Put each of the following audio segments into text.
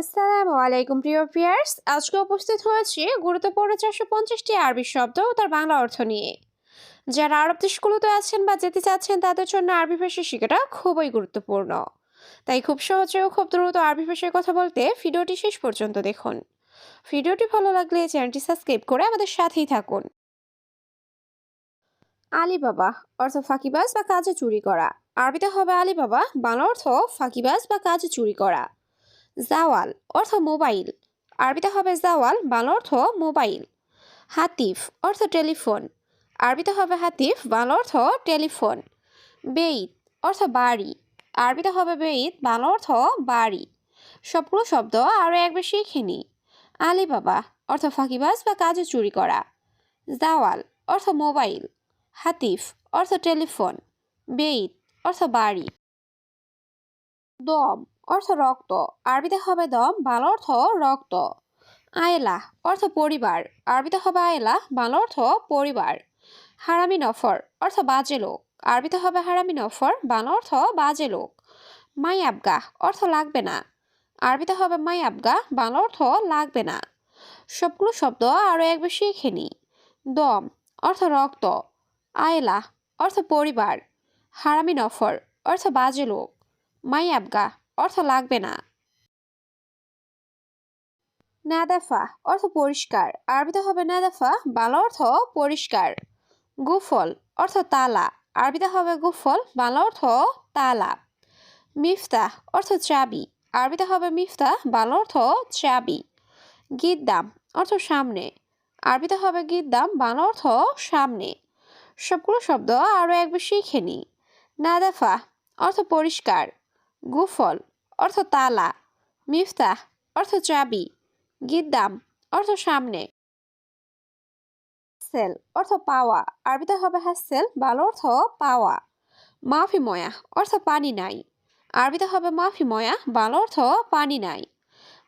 আসসালামু আলাইকুম, প্রিয় পিয়ার্স আজকে উপস্থিত হয়েছি গুরুত্বপূর্ণ চারশো পঞ্চাশটি আরবি শব্দ ও তার বাংলা অর্থ নিয়ে। যারা আরব দেশগুলোতে আছেন বা যেতে চাচ্ছেন, তাদের জন্য আরবি ভাষা শেখাটা খুবই গুরুত্বপূর্ণ। তাই খুব সহজে ও খুব দ্রুত আরবি ভাষায় কথা বলতে ভিডিওটি শেষ পর্যন্ত দেখুন। ভিডিওটি ভালো লাগলে চ্যানেলটি সাবস্ক্রাইব করে আমাদের সাথেই থাকুন। আলিবাবা অর্থ ফাঁকিবাজ বা কাজে চুরি করা। আরবিতে হবে আলিবাবা, বাংলা অর্থ ফাঁকিবাজ বা কাজে চুরি করা। জাওয়াল অর্থ মোবাইল। আরবিতে হবে জাওয়াল, বাংলা অর্থ মোবাইল। হাতিফ অর্থ টেলিফোন। আরবিতে হবে হাতিফ, বাংলা অর্থ টেলিফোন। বেইত অর্থ বাড়ি। আরবিতে হবে বেইত, বাংলা অর্থ বাড়ি। সবগুলো শব্দ আরও একবার শিখে নি। আলিবাবা অর্থ ফাঁকিবাজ বা কাজে চুরি করা। জাওয়াল অর্থ মোবাইল। হাতিফ অর্থ টেলিফোন। বেইত অর্থ বাড়ি। দম অর্থ রক্ত। আরবিতে হবে দম, বাংলা অর্থ রক্ত। আয়লা অর্থ পরিবার। আরবিতে হবে আয়লা বাংলা অর্থ পরিবার। হারামি নফর, অর্থ বাজে লোক। আরবিতে হবে হারামি নফর, বাংলা অর্থ বাজে লোক। মাই আবগা অর্থ লাগবে না। আরবিতে হবে মাই আবগা বাংলা অর্থ লাগবে না। সবগুলো শব্দ আরও একবার শিখে নি। দম, অর্থ রক্ত। আয়লা অর্থ পরিবার। হারামি নফর, অর্থ বাজে লোক। মাই আবগা অর্থ লাগবে না। নাদাফা, অর্থ পরিষ্কার। আরবিতে হবে নাদাফা, বাংলা অর্থ পরিষ্কার। গুফল, অর্থ তালা। আরবিতে হবে গুফল, বাংলা অর্থ তালা। মিফতাহ, অর্থ চাবি। আরবিতে হবে মিফতাহ, বাংলা অর্থ চাবি। গিদ্দাম, অর্থ সামনে। আরবিতে হবে গিদ্দাম, বাংলা অর্থ সামনে। সবগুলো শব্দ আরও একবার শিখে নি। নাদাফা, অর্থ পরিষ্কার। গুফল, অর্থ তালা, মিফতাহ, অর্থ চাবি, গিদ্দাম, অর্থ সামনে। সেল, অর্থ পাওয়া, আরবিতে হবে হাসেল ভালো অর্থ পাওয়া। মাফি ময়া, অর্থ পানি নাই, আরবিতে হবে মাফি ময়া, ভালো অর্থ পানি নাই।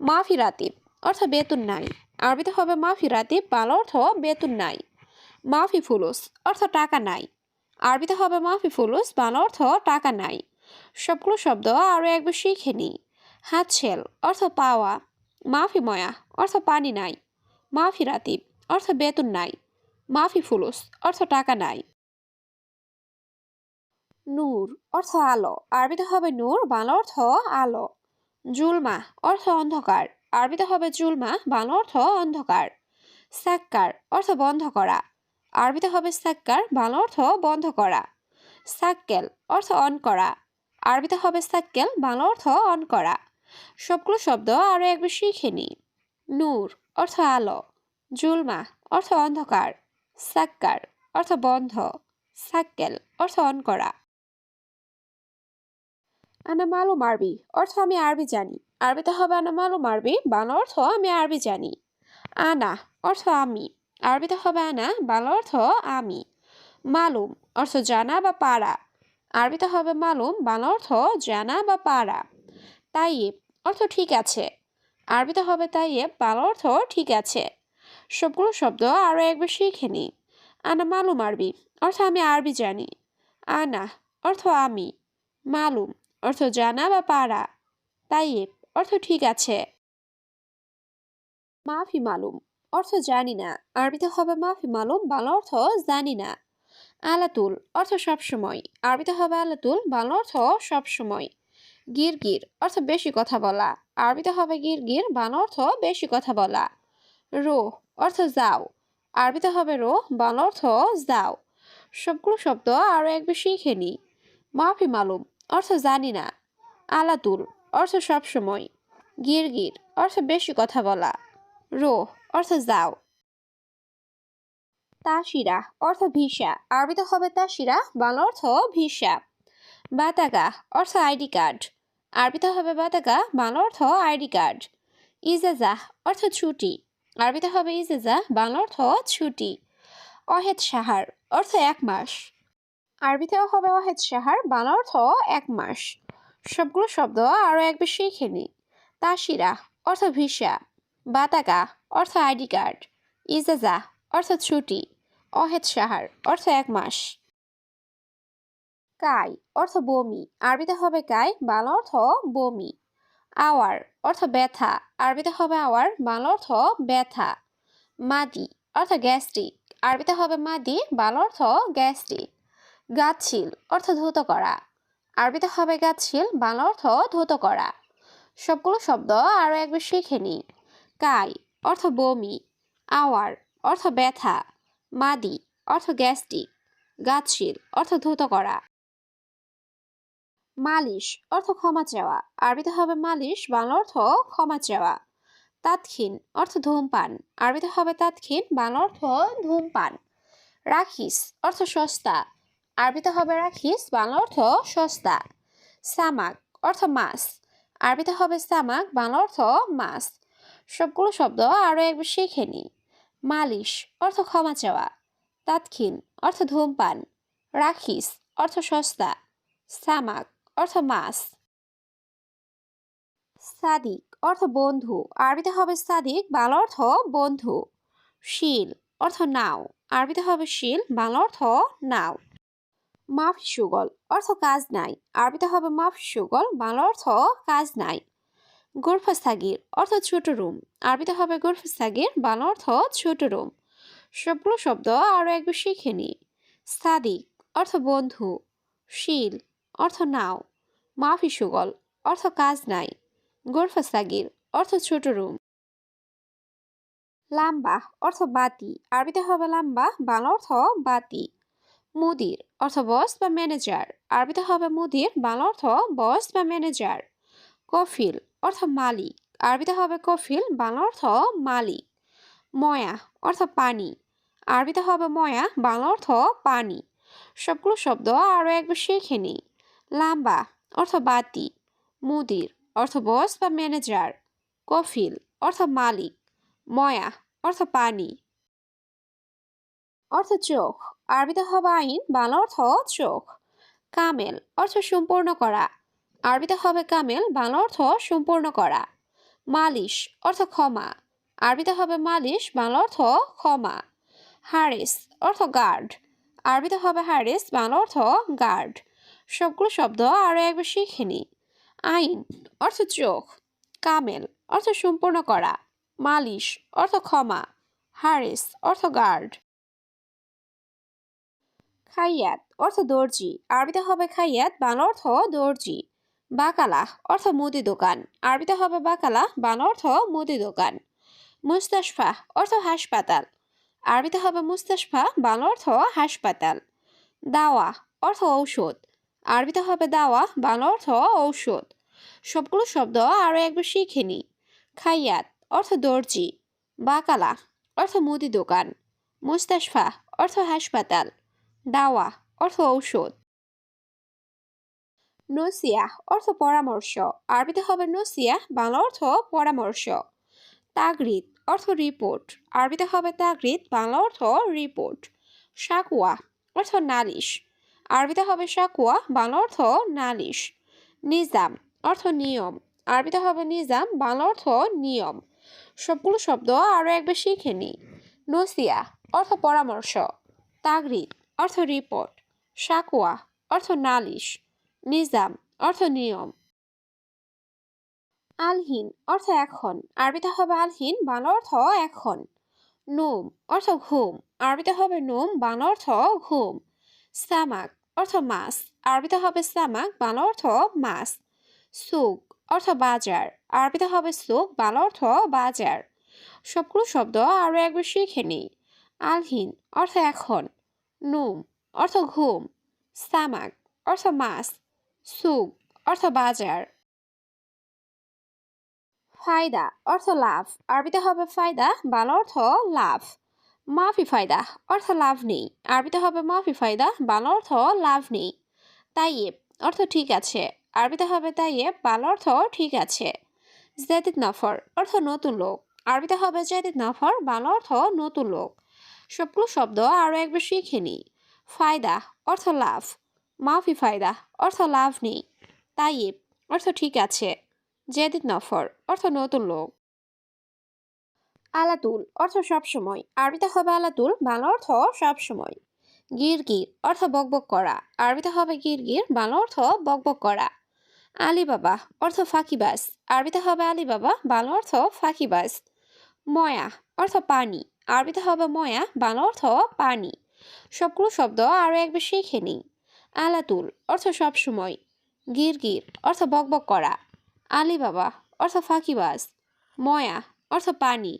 মাফি রাতিব, অর্থ বেতন নাই, আরবিতে হবে মাফি রাতিব, ভালো অর্থ বেতন নাই। মাফি ফুলুস, অর্থ টাকা নাই, আরবিতে হবে মাফি ফুলুস, ভালো অর্থ টাকা নাই। সবগুলো শব্দ আরও একবার শিখে নি হাতছেল অর্থ পাওয়া। মাফি ময়া, অর্থ পানি নাই। মাফি রাতিব, অর্থ বেতন নাই। মাফি ফুলুস, অর্থ টাকা নাই। নূর, অর্থ আলো। আরবিতে হবে নূর, বাংলা অর্থ আলো। জুলমা, অর্থ অন্ধকার। আরবিতে হবে জুলমা, বাংলা অর্থ অন্ধকার। সাক্কার, অর্থ বন্ধ করা। আরবিতে হবে সাক্কার, বাংলা অর্থ বন্ধ করা। সাক্কেল, অর্থ অন করা। আরবিতে হবে সাক্কেল, বাংলা অর্থ অন করা। সবগুলো শব্দ আরও একবার শিখে নি নূর অর্থ আলো, জুলমা অর্থ অন্ধকার, সাক্কার অর্থ বন্ধ, সাক্কেল অর্থ অন করা। আনা মালুম আরবি অর্থ আমি আরবি জানি। আরবিতে হবে আনা মালুম আরবি, বাংলা অর্থ আমি আরবি জানি। আনা অর্থ আমি। আরবিতে হবে আনা, বাংলা অর্থ আমি। মালুম অর্থ জানা বা পারা। আরবিতে হবে মালুম, বাংলা অর্থ জানা বা পারা। তাইয়েব অর্থ ঠিক আছে। আরবিতে হবে তাইয়েব, বাংলা অর্থ ঠিক আছে। সবগুলো শব্দ আরও একবার শিখে নি। আনা মালুম আরবি, অর্থ আমি আরবি জানি। আনা অর্থ আমি, মালুম অর্থ জানা বা পারা। তাইয়েব অর্থ ঠিক আছে। মাফি মালুম অর্থ জানি না। আরবিতে হবে মাফি মালুম, বাংলা অর্থ জানি না। আলাতুল অর্থ সবসময় আরবিতে হবে আলাতুল, বাংলা অর্থ সবসময় গির অর্থ বেশি কথা বলা। আরবিতে হবে গির গির বাংলা অর্থ বেশি কথা বলা। রো অর্থ যাও। আরবিতে হবে রো বাংলা অর্থ যাও। সবগুলো শব্দ আরও একবার শিখে নি। মাফি মালুম অর্থ জানি না। আলাতুল অর্থ সবসময় গির অর্থ বেশি কথা বলা। রো অর্থ যাও। তাসিরা, অর্থ ভিসা। আরবিতে হবে তাসিরা, বাংলা অর্থ ভিসা। বাতাগা, অর্থ আইডি কার্ড। আরবিতে হবে বাতাগা, বাংলা অর্থ আইডি কার্ড। ইজেজা, অর্থ ছুটি। আরবিতে হবে ইজেজা, বাংলা অর্থ ছুটি। অহেদ সাহার, অর্থ এক মাস। আরবিতেও হবে অহেদ সাহার, বাংলা অর্থ এক মাস। সবগুলো শব্দ আরও একবার শিখে নি। তাসিরা, অর্থ ভিসা। বাতাগা, অর্থ আইডি কার্ড। ইজেজা অর্থ ছুটি, অহেদ সাহার, অর্থ এক মাস। কাই, অর্থ বমি, আরবিতে হবে কাই, বাংলা অর্থ বমি। আওয়ার, অর্থ ব্যথা, আরবিতে হবে আওয়ার, বাংলা অর্থ ব্যথা। মাদি, অর্থ গ্যাস্ট্রিক, আরবিতে হবে মাদি, বাংলা অর্থ গ্যাস্ট্রিক। গাছিল অর্থ ধৌত করা, আরবিতে হবে গাছিল বাংলা অর্থ ধৌত করা। সবগুলো শব্দ আরও একবার শিখে নিই। কাই, অর্থ বমি, আওয়ার অর্থ ব্যথা, মাদি, অর্থ গ্যাস্ট্রিক গাছিল অর্থ ধৌত করা। মালিশ, অর্থ ক্ষমা চাওয়া। আরবিতে হবে মালিশ, বাংলা অর্থ ক্ষমা চাওয়া। তাৎক্ষীন অর্থ ধূমপান। আরবিতে হবে তাৎক্ষীন বাংলা অর্থ ধূমপান। রাখিস, অর্থ সস্তা। আরবিতে হবে রাখিস, বাংলা অর্থ সস্তা। সামাক, অর্থ মাছ। আরবিতে হবে সামাক, বাংলা অর্থ মাছ। সবগুলো শব্দ আরও একবার শিখে নিই মালিশ, অর্থ ক্ষমা চাওয়া। তাৎক্ষীন অর্থ ধূমপান। রাখিস, অর্থ সস্তা। সামাক, অর্থ মাছ। সাদিক, অর্থ বন্ধু। আরবিতে হবে সাদিক, বাংলা অর্থ বন্ধু। শিল, অর্থ নাও। আরবিতে হবে শিল, বাংলা অর্থ নাও। মাফ সুগল, অর্থ কাজ নাই। আরবিতে হবে মাফ সুগল, বাংলা অর্থ কাজ নাই। গুরফাস্তাগির, অর্থ ছোট রুম। আরবিতে হবে গুরফাস্তাগির, বাংলা অর্থ ছোট রুম। সবগুলো শব্দ আরও একবার শিখে নি। সাদিক, অর্থ বন্ধু। শিল, অর্থ নাও। মাফি সুগল, অর্থ কাজ নাই। গোরফাস্তাগির, অর্থ ছোট রুম। লাম্বা, অর্থ বাতি। আরবিতে হবে লাম্বা, বাংলা অর্থ বাতি। মুদির, অর্থ বস বা ম্যানেজার। আরবিতে হবে মুদির, বাংলা অর্থ বস বা ম্যানেজার। কফিল অর্থ মালিক। আরবিতে হবে কফিল, বাংলা অর্থ মালিক। ময়া, অর্থ পানি। আরবিতে হবে ময়া, বাংলা অর্থ পানি। সবগুলো শব্দ আরও একবার শিখে নিই। লাম্বা, অর্থ বাতি। মুদির, অর্থ বস বা ম্যানেজার। কফিল, অর্থ মালিক। ময়া, অর্থ পানি। অর্থ চোখ। আরবিতে হবে আইন, বাংলা অর্থ চোখ। কামেল, অর্থ সম্পূর্ণ করা। আরবিতে হবে কামেল, বাংলা অর্থ সম্পূর্ণ করা। মালিশ, অর্থ ক্ষমা। আরবিতে হবে মালিশ, বাংলা অর্থ ক্ষমা। হারিস, অর্থ গার্ড আরবিতে হবে হারিস, বাংলা অর্থ গার্ড সবগুলো শব্দ আরও একবার শিখে আইন, অর্থ চোখ। কামেল, অর্থ সম্পূর্ণ করা। মালিশ, অর্থ ক্ষমা। হারিস, অর্থ গার্ড খাইয়াত, অর্থ দর্জি। আরবিতে হবে খাইয়াত, বাংলা অর্থ দর্জি। বাকালা অর্থ মুদি দোকান। আরবিতে হবে বাকালা বাংলা অর্থ মুদি দোকান। মুস্তাশফা অর্থ হাসপাতাল। আরবিতে হবে মুস্তাশফা বাংলা অর্থ হাসপাতাল। দাওয়া অর্থ ঔষধ। আরবিতে হবে দাওয়া বাংলা অর্থ ঔষধ। সবগুলো শব্দ আরও একবার শিখে নিই খাইয়াত অর্থ দর্জি। বাকালা অর্থ মুদি দোকান। মুস্তাশফা অর্থ হাসপাতাল। দাওয়া অর্থ ঔষধ। নসিয়া অর্থ পরামর্শ। আরবিতে হবে নসিয়া, বাংলা অর্থ পরামর্শ। তাগরিদ অর্থ রিপোর্ট আরবিতে হবে তাগরিদ, বাংলা অর্থ রিপোর্ট সাকুয়া অর্থ নালিশ। আরবিতে হবে সাকুয়া, বাংলা অর্থ নালিশ। নিজাম অর্থ নিয়ম। আরবিতে হবে নিজাম, বাংলা অর্থ নিয়ম। সবগুলো শব্দ আরও একবার শিখে নিই। নসিয়া অর্থ পরামর্শ। তাগরিদ অর্থ রিপোর্ট সাকুয়া অর্থ নালিশ। নিজাম, অর্থ নিয়ম। আলহীন, অর্থ এখন। আরবিতে হবে আলহীন, বাংলা অর্থ এখন। নোম, অর্থ ঘুম। আরবিতে হবে নোম, বাংলা অর্থ ঘুম। সামাক, অর্থ মাছ। আরবিতে হবে সামাক, বাংলা অর্থ মাছ। সুক অর্থ বাজার। আরবিতে হবে সুক বাংলা অর্থ বাজার। সবগুলো শব্দ আরও একবার শিখে নিই। আলহীন, অর্থ এখন। নোম, অর্থ ঘুম। সামাক, অর্থ মাছ। সুক অর্থ বাজার। ফায়দা, অর্থ লাভ। আরবিতে হবে ফায়দা, বাংলা অর্থ লাভ। মাফি ফায়দা, অর্থ লাভ নেই। আরবিতে হবে মাফি ফায়দা, বাংলা অর্থ লাভ নেই। তাইয়েব, অর্থ ঠিক আছে। আরবিতে হবে তাইয়েব, বাংলা অর্থ ঠিক আছে। জেদিদ নফর অর্থ নতুন লোক। আরবিতে হবে জেদিদ নফর বাংলা অর্থ নতুন লোক। সবগুলো শব্দ আরও একবার শিখে নিই। ফায়দা, অর্থ লাভ। মাফি ফায়দা, অর্থ লাভ নেই। তাইব অর্থ ঠিক আছে। জেদিদ নফর, অর্থ নতুন লোক। আলাতুল, অর্থ সবসময় আরবিতে হবে আলাতুল, বাংলা অর্থ সবসময় গিরগির অর্থ বকবক করা। আরবিতে হবে গিরগির বাংলা অর্থ বকবক করা। আলিবাবা, অর্থ ফাঁকিবাস আরবিতে হবে আলিবাবা, বাংলা অর্থ ফাঁকিবাস ময়া, অর্থ পানি। আরবিতে হবে ময়া, বাংলা অর্থ পানি। সবগুলো শব্দ আরও এক বেশি শিখে নিই। আলাতুল অর্থ সবসময় গির অর্থ বকবক করা। আলিবাবা অর্থ ফাঁকিবাজ। ময়া অর্থ পানি।